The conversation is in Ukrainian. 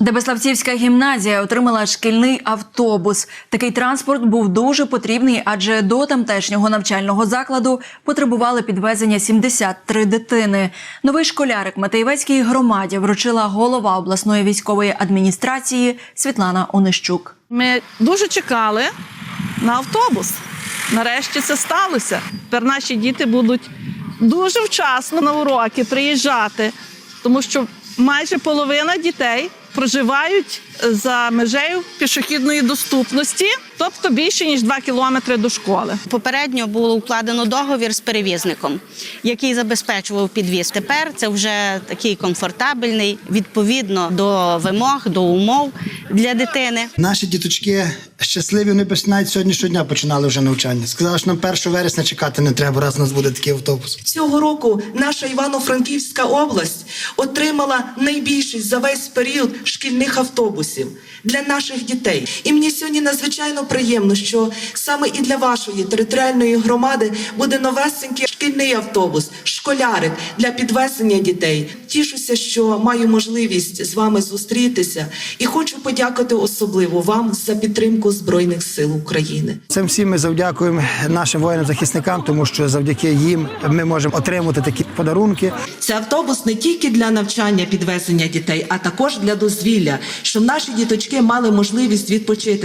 Дебеславцівська гімназія отримала шкільний автобус. Такий транспорт був дуже потрібний, адже до тамтешнього навчального закладу потребували підвезення 73 дитини. Новий школярик Матеєвецькій громаді вручила голова обласної військової адміністрації Світлана Онищук. Ми дуже чекали на автобус. Нарешті це сталося. Тепер наші діти будуть дуже вчасно на уроки приїжджати, тому що майже половина дітей проживають за межею пішохідної доступності, тобто більше ніж 2 кілометри до школи. Попередньо було укладено договір з перевізником, який забезпечував підвіз. Тепер це вже такий комфортабельний, відповідно до вимог, до умов для дитини. Наші діточки щасливі, вони навіть сьогоднішнього дня починали вже навчання. Сказали, що нам 1 вересня чекати не треба, раз у нас буде такий автобус. Цього року наша Івано-Франківська область отримала найбільший за весь період шкільних автобусів для наших дітей. І мені сьогодні надзвичайно приємно, що саме і для вашої територіальної громади буде новесенький шкільний автобус, школярик для підвезення дітей. Тішуся, що маю можливість з вами зустрітися, і хочу подякувати особливо вам за підтримку Збройних сил України. Цим всім ми завдякуємо нашим воїнам-захисникам, тому що завдяки їм ми можемо отримати такі подарунки. Це автобус не тільки для навчання підвезення дітей, а також для дозвілля, щоб наші діточки мали можливість відпочити.